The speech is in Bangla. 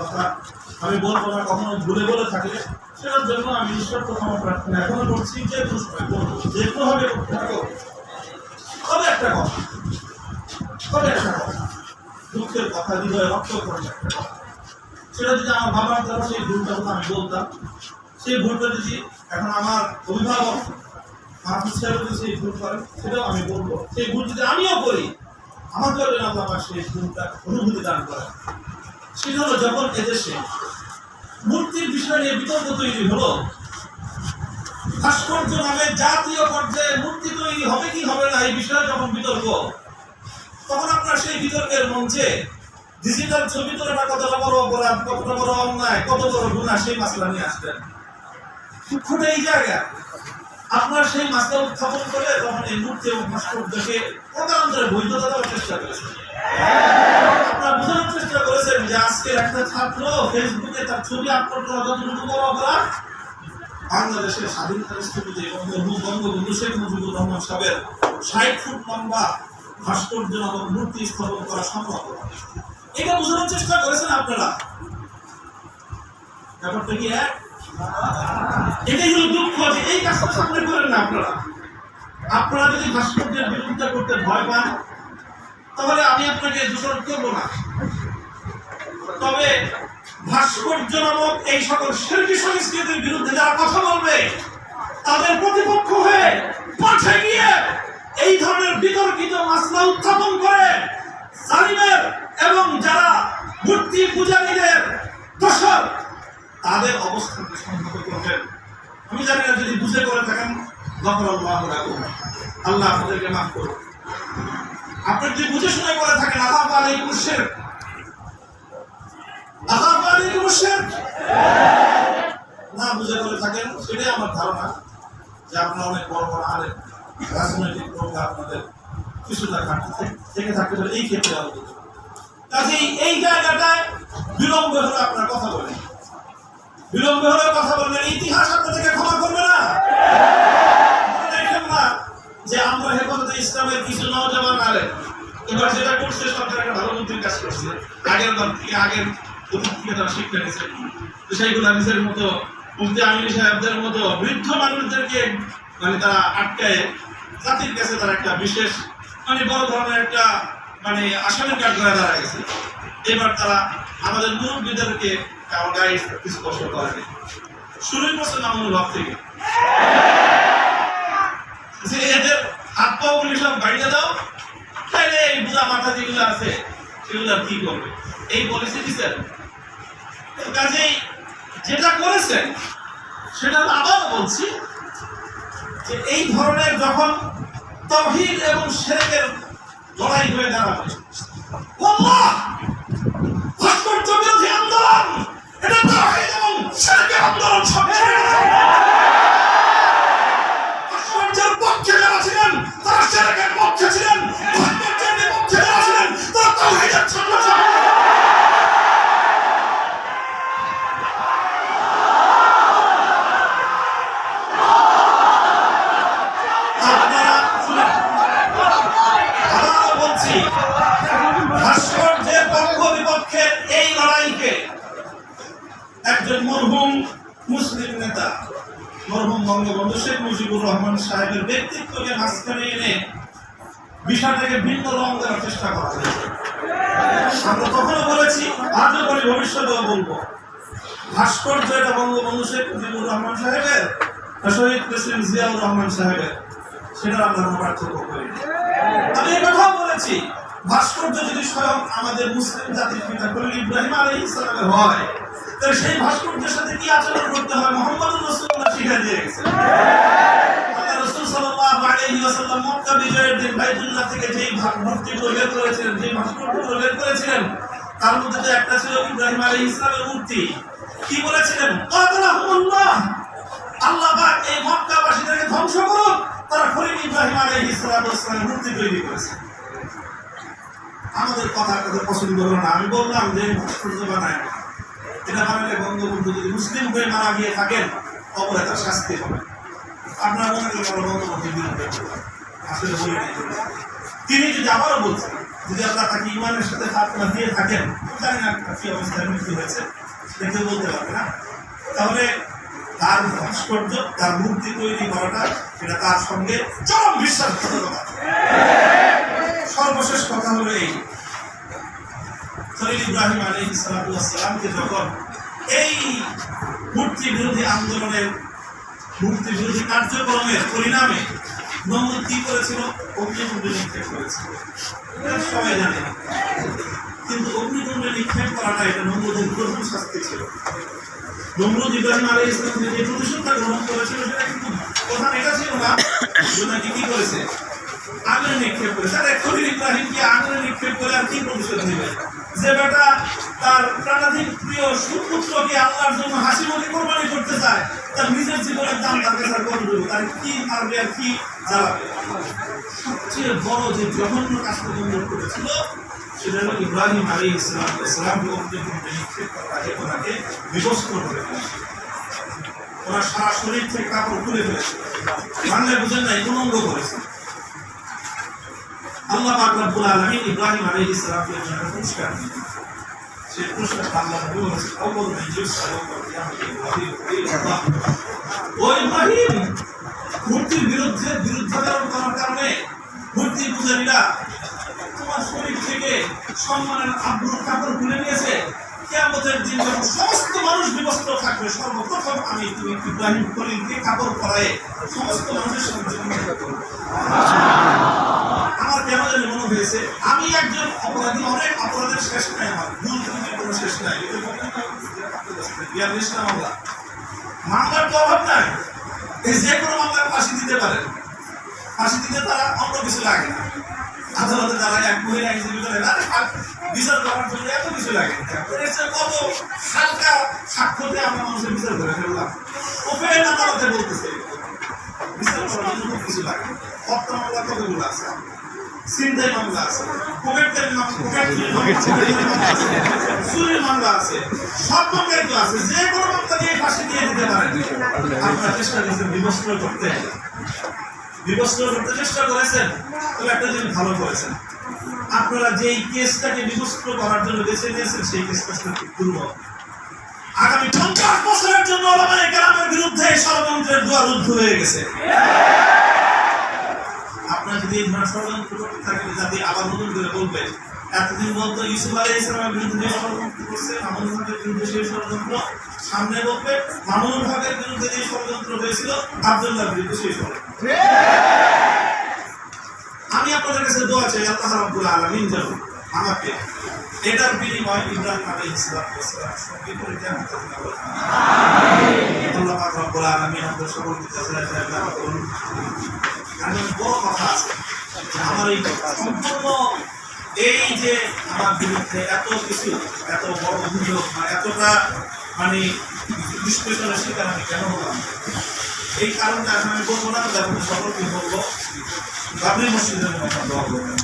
কথা আমি বলব না, কখনো ভুলে বলে থাকলে। সেটার জন্য আমি ঈশ্বরকে ক্ষমা প্রার্থনা এখনও করছি যে একটা কথা একটা কথা, দুঃখের কথা, হৃদয়ে রক্ত করে একটা কথা সেটা যদি আমার বাবার দ্বারা, সেই ভুলটা হতো আমি বলতাম, সেই ভুলটা যদি এখন আমার অভিভাবক মাহফুজ সাহেব যদি সেই ভুল করেন সেটাও আমি বলব। সেই ভুল যদি আমিও করি আমাকেও যেন আল্লাহ আমার সেই ভুলটা অনুভূতি দান করেন হলো যখন এদেশে মূর্তির বিষয় নিয়ে বিতর্ক তৈরি হলো ভাস্কর্য নামে জাতীয় পর্যায়ে মূর্তি তৈরি হবে কি হবে না এই বিষয়ে যখন বিতর্ক, তখন আপনার সেই বিতর্কের মঞ্চে ডিজিটাল ছবি তোলাটা কতটা বড় অপরাধ কতটা বড় অন্যায়, কত বড় গুণা সেই মাসলা নিয়ে আসবেন খুঁটে এই জায়গা আপনার সেই মাসলা উত্থাপন করে তখন এই মূর্তি এবং ভাস্কর্যকে প্রকারান্তরে বৈধতা দেওয়ার চেষ্টা করেছেন। আপনারা বোঝানোর চেষ্টা করেছেন যে আজকের একটা ছাত্র ফেসবুকে তার ছবি আপলোড করা যতটুকু বড় অপরাধ, বাংলাদেশের স্বাধীনতার স্থিতিতে বঙ্গবন্ধু শেখ মুজিবুর রহমান সাহেবের ষাট ফুট লম্বা ভাস্কর্য নামক মূর্তি স্থাপন করা সম্ভব এটা বোঝানোর চেষ্টা করেছেন আপনারা। ব্যাপারটা কি এক? এটাই হলো দুঃখ যে এই কাজটা সামনে করেন না আপনারা। আপনারা যদি ভাস্কর্যের বিরোধিতা করতে ভয় পান, তাহলে আমি আপনাকে দোষারোপ করব না। তবে ভাস্কর্য নামক এই সকল শিল্পী সংস্কৃতির বিরুদ্ধে যারা কথা বলবে, তাদের প্রতিপক্ষ হয়ে মাঠে গিয়ে এই ধরনের বিতর্কিত মাসলা উত্থাপন করে জালিমের এবং যারা মূর্তি পূজারীদের দোষর তাদের অবস্থানকে সংহত করবেন আমি জানি না, যদি বুঝে করে থাকেন গফর আল্লাহ রাখুন আল্লাহ আপনাদেরকে মাফ করুন আপনি যদি বুঝে শুনে করে থাকেন আল্লাহ আলাইকুম শের আল্লাহ আলাইকুম শের না বুঝে করে থাকেন, সেটাই আমার ধারণা যে আপনারা অনেক বড় বড় আলেন রাজনৈতিক প্রজ্ঞা আপনাদের কিছুটা ঘাটতি থেকে থাকতে পারে, এই ক্ষেত্রে আলোচিত। কাজেই এই জায়গাটায় বিলম্ব হলে আপনার কথা বলেন বিলম্ব হলে কথা বলবেন, ইতিহাস আপনাদেরকে ক্ষমা করবে না। যে আমরা হেফাজতে ইসলামের কিছু নওজওয়ান আলেন এবার যেটা করছে, সরকার একটা ভালো বুদ্ধির কাজ করছে। আগের বার থেকে, আগের অতীত থেকে তারা শিক্ষা নিয়েছে। সেইগুলো হাদিসের মতো মুফতি আমিনী সাহেবদের মতো বৃদ্ধ মানুষদেরকে মানে তারা আটকায়, জাতির কাছে তারা একটা বিশেষ মানে বড় ধরনের একটা মানে আসামের কাঠ করে দাঁড়া গেছে। এবার তারা আমাদের মুরব্বীদেরকে আমার গায়ে স্পর্শ করেনি। শুরুই করছে মামুনুল হক থেকে। যে এদের হাত পাগুলি সব বাড়িয়ে দাও তাইলে এই বুঝা মাথা যেগুলো আছে, সেগুলো কি করবে? এই পলিসি দিচ্ছেন কাজেই যেটা করেছেন, সেটা আবার বলছি যে এই ধরনের যখন তহিদ এবং শেরেকের লড়াই হয়ে দাঁড়াবে এটা তহিদ এবং শেরেকের আন্দোলন সবচেয়ে পক্ষে যারা ছিলেন তারা শেরেকের পক্ষে ছিলেন। মরহুম মুসলিম নেতা। মরহুম বঙ্গবন্ধু শেখ মুজিবুর রহমান সাহেবের ব্যক্তিত্বকে মাঝখানে এনে বিষয়টাকে ভিন্ন রং দেওয়ার চেষ্টা করা হয়েছে। আমরা তখনও বলেছি, আজও বলি, ভবিষ্যতেও বলব। ভাস্কর্য এটা বঙ্গবন্ধু শেখ মুজিবুর রহমান সাহেবের শহীদ প্রেসিডেন্ট জিয়াউর রহমান সাহেবের। সেটা আমরা পার্থক্য করি। আমি এই কথাও বলেছি ভাস্কর্য যদি স্বয়ং আমাদের মুসলিম জাতির পিতা খলিল ইব্রাহিম আলাইহিস ইসলামের হয়, তাহলে সেই ভাস্কর্যের সাথে কি আচরণ করতে হয়? মোহাম্মদ রসুল্লাহ শিখা দিয়ে ধ্বংস করুন তারা ইব্রাহিম আলাইহিস ইসলামের মূর্তি তৈরি করেছে। আমাদের কথা কথা পছন্দ হলো না। আমি বললাম যে ভাস্কর্য বানায় না। এটা বানালে বঙ্গবন্ধু যদি মুসলিম হয়ে মারা গিয়ে থাকেন অপরে তার শাস্তি হবে। আপনার মনে করেন আমরা বঙ্গবন্ধুর বিরুদ্ধে আসলে বলি নাই। তিনি যদি আবারও বলছেন, যদি আল্লাহ তাকে ইমানের সাথে খাতনা দিয়ে থাকেন জানি না কি অবস্থায় মৃত্যু হয়েছে দেখে বলতে পারবে না। তাহলে তার ভাস্কর্য, তার মূর্তি তৈরি করাটা, এটা তার সঙ্গে চরম বিশ্বাসঘাতকতা। সর্বশেষ কথা হলো এই। খলিল ইব্রাহিম আলী সালামকে যখন এই মূর্তি বিরোধী আন্দোলনের, মূর্তি বিরোধী কার্যক্রমের পরিণামে নমরুদ কি করেছিল? অগ্নিকুণ্ডে নিক্ষেপ করেছিল। সবাই জানে। কিন্তু অগ্নিকুণ্ডে নিক্ষেপ করাটা এটা নমরুদের প্রথম শাস্তি ছিল। নমরুদ ইব্রাহিম আলী ইসলাম যে প্রতিশোধটা গ্রহণ করেছিল, সেটা কিন্তু প্রধান এটা ছিল না। কি করেছে? আগুনে নিক্ষেপ করে তাহলে খলিল ইব্রাহিমকে আগুনে নিক্ষেপ করে আর কি প্রতিশোধ নেবে? যে বেটা তার প্রাণাধিক প্রিয় সুপুত্রকে আল্লাহর জন্য হাসি মুখে কোরবানি করতে চায়, তার নিজের জীবনের দাম তার কাছে দেবে তার কি মারবে আর কি জ্বালাবে সবচেয়ে বড় যে জঘন্য কাজটা বন্ধ করেছিল, সেটা হলো ইব্রাহিম আলী ইসলাম অগ্নিকুণ্ডে নিক্ষেপ আগে ওনাকে বিবস্ত্র করে ওনার সারা শরীর থেকে কাপড় খুলে ফেলেছে। বাংলায় বুঝেন না উলঙ্গ করেছে। আল্লাহ পাক রব্বুল আলামিন ইব্রাহিম আলাইহিস সালামকে জন্য পুরস্কার সেই পুরস্কার আল্লাহ নবী বলেছেন, আউয়াল মান ইউসালু খলিলুল্লাহ ও ইব্রাহিম, মূর্তির বিরুদ্ধে বিরুদ্ধাচরণ করার কারণে মূর্তি পূজারীরা তোমার শরীর থেকে সম্মানের আব্রুর কাপড় খুলে নিয়েছে। কিয়ামতের দিন যখন সমস্ত মানুষ বিবস্ত্র থাকবে, সর্বপ্রথম আমি তুমি ইব্রাহিম খলিলকে কাপড় পরায়ে সমস্ত মানুষের সামনে জন্মগ্রহণ করব। আমার কেন জানি মনে হয়েছে আমি একজন অনেক অপরাধের শেষ নাই আমার ভুল ত্রুটির কোনো শেষ নাই। বিয়াল্লিশটা মামলা মামলার তো অভাব নাই। এই যে কোনো মামলায় ফাঁসি দিতে পারেন ফাঁসি দিতে তারা অন্য কিছু লাগে না। আদালতে তারা এক মহিলা আইনজীবী আরে ফা- বিচার করার জন্য এত কিছু লাগে না। কত হালকা সাক্ষ্য দিয়ে আমরা মানুষের বিচার করে ফেললাম। ওপেন আদালতে বলতেছে, বিচার করার জন্য কিছু লাগে না। হত্যা মামলা কতগুলো আছে? চিন্তায় মামলা আছে পকেটের মামলা চুরির মামলা আছে সব মামলাই তো আছে যে কোনো মামলা দিয়ে ফাঁসি দিয়ে দিতে পারেন। আপনারা চেষ্টা করেছেন বিবস্ত্র করতে। বিবস্ত্র করতে চেষ্টা করেছেন তবে একটা জিনিস ভালো করেছেন। আপনারা যেই কেসটাকে বিবস্ত্র করার জন্য বেছে নিয়েছেন সেই কেসটা খুব দুর্বল। আগামী পঞ্চাশ বছরের জন্য ওলামায়ে কেরামের বিরুদ্ধে ষড়যন্ত্রের দুয়ার রুদ্ধ হয়ে গেছে। ধরনের ষড়যন্ত্র করতে জাতি আবার নতুন করে এতদিন বলতো ইউসুফ আলী ইসলামের বিরুদ্ধে ষড়যন্ত্র বিরুদ্ধে সেই ষড়যন্ত্র সামনে বলবে মামুন হকের বিরুদ্ধে যে ষড়যন্ত্র হয়েছিল, আব্দুল্লাহর বিরুদ্ধে সেই ষড়যন্ত্র। আমি আপনাদের কাছে দোয়া চাই, আল্লাহ রাব্বুল আলামিন যেন আমাকে এটার বিনিময় ইব্রাহিম আলাইহিস সালাম সঙ্গে করে জান্নাতে দিতে পারেন। আল্লাহ রব্বুল আলামিন আমাদের সকলকে জাযায় জাযায় করুন। একজন বড় কথা সম্পূর্ণ এই যে আমার বিরুদ্ধে এত কিছু, এত বড় অভিযোগ এতটা মানে বিশ্লেষণের শিকার আমি কেন এই কারণটা এখন আমি বলব না আমি সকলকে বাবরি মসজিদের মতো দোয়া করবেন